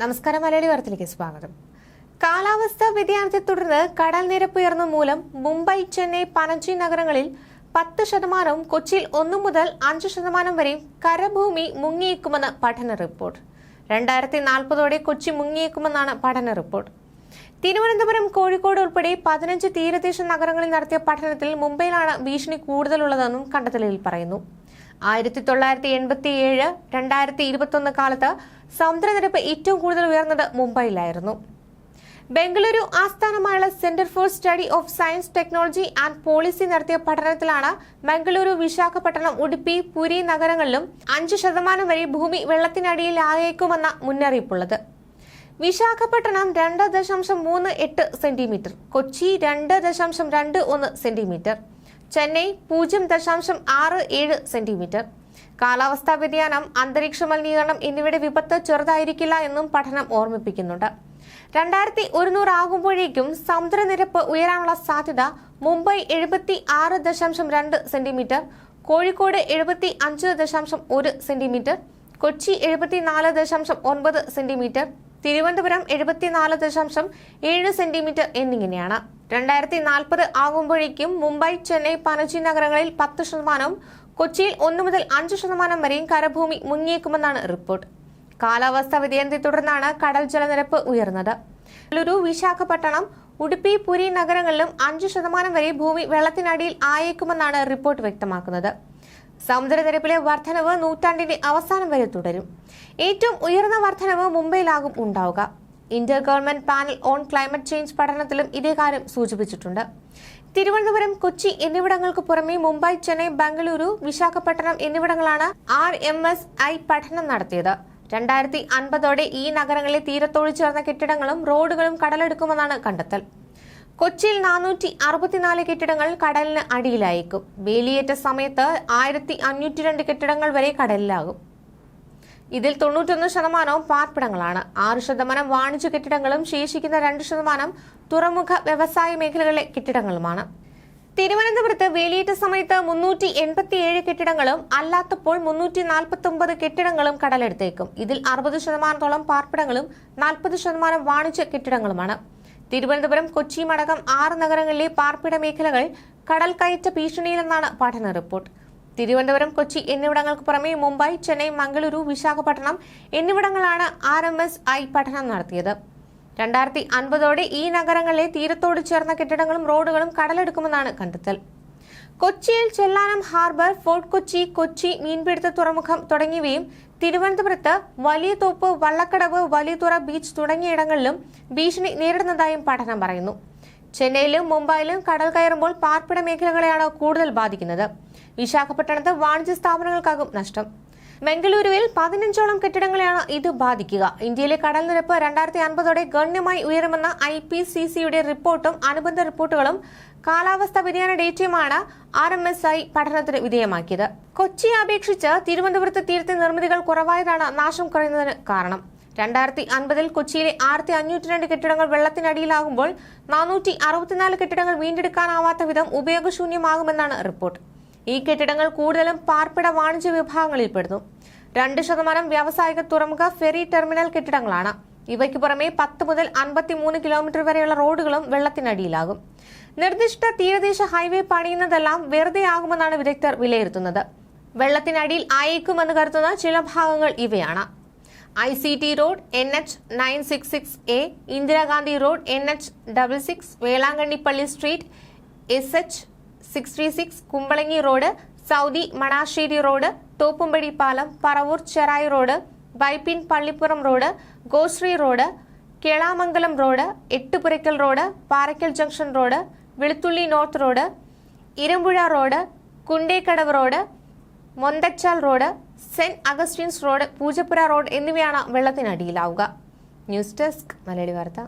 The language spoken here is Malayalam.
നമസ്കാരം മലയാളി വാർത്തയിലേക്ക് സ്വാഗതം. കാലാവസ്ഥാ വ്യതിയാനത്തെ തുടർന്ന് കടൽ നിരപ്പ് ഉയർന്ന മൂലം മുംബൈ ചെന്നൈ പനജി നഗരങ്ങളിൽ പത്ത് ശതമാനവും കൊച്ചിയിൽ ഒന്നു മുതൽ അഞ്ച് ശതമാനം വരെയും കരഭൂമി മുങ്ങിയേക്കുമെന്ന് പഠന റിപ്പോർട്ട്. രണ്ടായിരത്തി നാൽപ്പതോടെ കൊച്ചി മുങ്ങിയേക്കുമെന്നാണ് പഠന റിപ്പോർട്ട്. തിരുവനന്തപുരം കോഴിക്കോട് ഉൾപ്പെടെ പതിനഞ്ച് തീരദേശ നഗരങ്ങളിൽ നടത്തിയ പഠനത്തിൽ മുംബൈയിലാണ് ഭീഷണി കൂടുതലുള്ളതെന്നും കണ്ടെത്തലിൽ പറയുന്നു. ആയിരത്തി തൊള്ളായിരത്തി എൺപത്തി ഏഴ് രണ്ടായിരത്തി ഇരുപത്തൊന്ന് കാലത്ത് സമുദ്രനിരപ്പ് ഏറ്റവും കൂടുതൽ ഉയർന്നത് മുംബൈയിലായിരുന്നു. ബംഗളൂരു ആസ്ഥാനമായുള്ള centre for study of science technology and policy നടത്തിയ പഠനത്തിലാണ് ബംഗളൂരു വിശാഖപട്ടണം ഉടുപ്പി പുരി നഗരങ്ങളിലും അഞ്ച് ശതമാനം വരെ ഭൂമി വെള്ളത്തിനടിയിലായേക്കുമെന്ന മുന്നറിയിപ്പുള്ളത്. വിശാഖപട്ടണം രണ്ട് ദശാംശം മൂന്ന് എട്ട് സെന്റിമീറ്റർ കൊച്ചി രണ്ട് ദശാംശം രണ്ട് ഒന്ന് സെന്റിമീറ്റർ ചെന്നൈ പൂജ്യം ദശാംശം ആറ് ഏഴ് സെന്റിമീറ്റർ കാലാവസ്ഥാ വ്യതിയാനം അന്തരീക്ഷ മലിനീകരണം എന്നിവയുടെ വിപത്ത് ചെറുതായിരിക്കില്ല എന്നും പഠനം ഓർമ്മിപ്പിക്കുന്നുണ്ട്. രണ്ടായിരത്തി ഒരുന്നൂറ് ആകുമ്പോഴേക്കും സമുദ്രനിരപ്പ് ഉയരാനുള്ള സാധ്യത മുംബൈ എഴുപത്തി ആറ് ദശാംശം രണ്ട് സെന്റിമീറ്റർ കോഴിക്കോട് എഴുപത്തി അഞ്ച് ദശാംശം ഒരു സെന്റിമീറ്റർ കൊച്ചി എഴുപത്തിനാല് ദശാംശം ഒൻപത് സെന്റിമീറ്റർ തിരുവനന്തപുരം എഴുപത്തിനാല് ദശാംശം ഏഴ് സെന്റിമീറ്റർ എന്നിങ്ങനെയാണ്. രണ്ടായിരത്തി നാൽപ്പത് ആകുമ്പോഴേക്കും മുംബൈ ചെന്നൈ പനജി നഗരങ്ങളിൽ പത്ത് ശതമാനവും കൊച്ചിയിൽ ഒന്നു മുതൽ അഞ്ച് ശതമാനം വരെയും കരഭൂമി മുങ്ങിയേക്കുമെന്നാണ് റിപ്പോർട്ട്. കാലാവസ്ഥാ വ്യതിയാനത്തെ തുടർന്നാണ് കടൽ ജലനിരപ്പ് ഉയർന്നത്. ബംഗളൂരു വിശാഖപട്ടണം ഉടുപ്പി പുരി നഗരങ്ങളിലും അഞ്ച് ശതമാനം വരെ ഭൂമി വെള്ളത്തിനടിയിൽ ആയേക്കുമെന്നാണ് റിപ്പോർട്ട് വ്യക്തമാക്കുന്നത്. സമുദ്രനിരപ്പിലെ വർധനവ് നൂറ്റാണ്ടിന്റെ അവസാനം വരെ തുടരും. ഏറ്റവും ഉയർന്ന വർധനവ് മുംബൈയിലാകും ഉണ്ടാവുക. Inter government panel on climate change പഠനത്തിലും ഇതേ കാര്യം സൂചിപ്പിച്ചിട്ടുണ്ട്. തിരുവനന്തപുരം കൊച്ചി എന്നിവിടങ്ങൾക്ക് പുറമെ മുംബൈ ചെന്നൈ ബംഗളൂരു വിശാഖപട്ടണം എന്നിവിടങ്ങളാണ് ആർ എം എസ് ഐ പഠനം നടത്തിയത്. രണ്ടായിരത്തി അൻപതോടെ ഈ നഗരങ്ങളെ തീരത്തോട് ചേർന്ന കെട്ടിടങ്ങളും റോഡുകളും കടലെടുക്കുമെന്നാണ് കണ്ടെത്തൽ. കൊച്ചിയിൽ നാനൂറ്റി അറുപത്തിനാല് കെട്ടിടങ്ങൾ കടലിന് അടിയിലായേക്കും. വേലിയേറ്റ സമയത്ത് ആയിരത്തി അഞ്ഞൂറ്റി രണ്ട് കെട്ടിടങ്ങൾ വരെ കടലിലാകും. ഇതിൽ തൊണ്ണൂറ്റൊന്ന് ശതമാനവും പാർപ്പിടങ്ങളാണ്. ആറ് ശതമാനം വാണിജ്യ കെട്ടിടങ്ങളും ശേഷിക്കുന്ന രണ്ട് ശതമാനം തുറമുഖ വ്യവസായ മേഖലകളിലെ കെട്ടിടങ്ങളുമാണ്. തിരുവനന്തപുരത്ത് വേലിയേറ്റ സമയത്ത് മുന്നൂറ്റി എൺപത്തിയേഴ് കെട്ടിടങ്ങളും അല്ലാത്തപ്പോൾ മുന്നൂറ്റി നാൽപ്പത്തി ഒമ്പത് കെട്ടിടങ്ങളും കടലെടുത്തേക്കും. ഇതിൽ അറുപത് ശതമാനത്തോളം പാർപ്പിടങ്ങളും നാൽപ്പത് ശതമാനം വാണിജ്യ കെട്ടിടങ്ങളുമാണ്. തിരുവനന്തപുരം കൊച്ചിയും അടക്കം ആറ് നഗരങ്ങളിലെ പാർപ്പിട മേഖലകൾ കടൽ കയറ്റ ഭീഷണിയിലെന്നാണ് പഠന റിപ്പോർട്ട്. തിരുവനന്തപുരം കൊച്ചി എന്നിവിടങ്ങൾക്ക് പുറമെ മുംബൈ ചെന്നൈ മംഗളൂരു വിശാഖപട്ടണം എന്നിവിടങ്ങളാണ് ആർ എം എസ് ഐ പഠനം നടത്തിയത്. രണ്ടായിരത്തി അൻപതോടെ ഈ നഗരങ്ങളിലെ തീരത്തോട് ചേർന്ന കെട്ടിടങ്ങളും റോഡുകളും കടലെടുക്കുമെന്നാണ് കണ്ടെത്തൽ. കൊച്ചിയിൽ ചെല്ലാനം ഹാർബർ ഫോർട്ട് കൊച്ചി കൊച്ചി മീൻപിടുത്ത തുറമുഖം തുടങ്ങിയവയും തിരുവനന്തപുരത്ത് വലിയ തോപ്പ് വള്ളക്കടവ് വലിയതുറ ബീച്ച് തുടങ്ങിയിടങ്ങളിലും ഭീഷണി നേരിടുന്നതായും പഠനം പറയുന്നു. ചെന്നൈയിലും മുംബൈയിലും കടൽ കയറുമ്പോൾ പാർപ്പിട മേഖലകളെയാണ് കൂടുതൽ ബാധിക്കുന്നത്. വിശാഖപട്ടണത്ത് വാണിജ്യ സ്ഥാപനങ്ങൾക്കാകും നഷ്ടം. ബംഗളൂരുവിൽ പതിനഞ്ചോളം കെട്ടിടങ്ങളെയാണ് ഇത് ബാധിക്കുക. ഇന്ത്യയിലെ കടൽ നിരപ്പ് രണ്ടായിരത്തി അൻപതോടെ ഗണ്യമായി ഉയരുമെന്ന ഐ പി സി സിയുടെ റിപ്പോർട്ടും അനുബന്ധ റിപ്പോർട്ടുകളും കാലാവസ്ഥാ വ്യതിയാന ഡേറ്റയുമാണ് ആർ എം എസ് ഐ പഠനത്തിന് വിധേയമാക്കിയത്. കൊച്ചിയെ അപേക്ഷിച്ച് തിരുവനന്തപുരത്ത് തീരത്തെ നിർമ്മിതികൾ കുറവായതാണ് നാശം കുറയുന്നതിന് കാരണം. രണ്ടായിരത്തി അൻപതിൽ കൊച്ചിയിലെ ആയിരത്തി അഞ്ഞൂറ്റി രണ്ട് കെട്ടിടങ്ങൾ വെള്ളത്തിനടിയിലാകുമ്പോൾ നാനൂറ്റി അറുപത്തിനാല് കെട്ടിടങ്ങൾ വീണ്ടെടുക്കാനാവാത്ത വിധം ഉപയോഗശൂന്യമാകുമെന്നാണ് റിപ്പോർട്ട്. ഈ കെട്ടിടങ്ങൾ കൂടുതലും പാർപ്പിട വാണിജ്യ വിഭാഗങ്ങളിൽപ്പെടുന്നു രണ്ട് ശതമാനം വ്യാവസായിക തുറമുഖ ഫെറി ടെർമിനൽ കെട്ടിടങ്ങളാണ്. ഇവയ്ക്ക് പുറമെ പത്ത് മുതൽ അൻപത്തിമൂന്ന് കിലോമീറ്റർ വരെയുള്ള റോഡുകളും വെള്ളത്തിനടിയിലാകും. നിർദ്ദിഷ്ട തീരദേശ ഹൈവേ പണിയുന്നതെല്ലാം വെറുതെ ആകുമെന്നാണ് വിദഗ്ധർ വിലയിരുത്തുന്നത്. വെള്ളത്തിനടിയിൽ ആയേക്കുമെന്ന് കരുതുന്ന ചില ഭാഗങ്ങൾ ഇവയാണ്. I C T road N H nine six six A Indira Gandhi road N H double six Velankannipalli street S H six three six Kumbalangi road Saudi Manassery road Thoppumpady പാലം Paravur Cherai road Vypin Pallipuram road Goshree road Kelamangalam road Ettupurakkal road Parakkal junction road Veluthully north road Irambuzha road Kundekadavu road Monthachal road saint Augustine's road Poojappura road എന്നിവയാണ് വെള്ളത്തിനടിയിലാവുക. ന്യൂസ് ഡെസ്ക് മലയാളി വാർത്ത.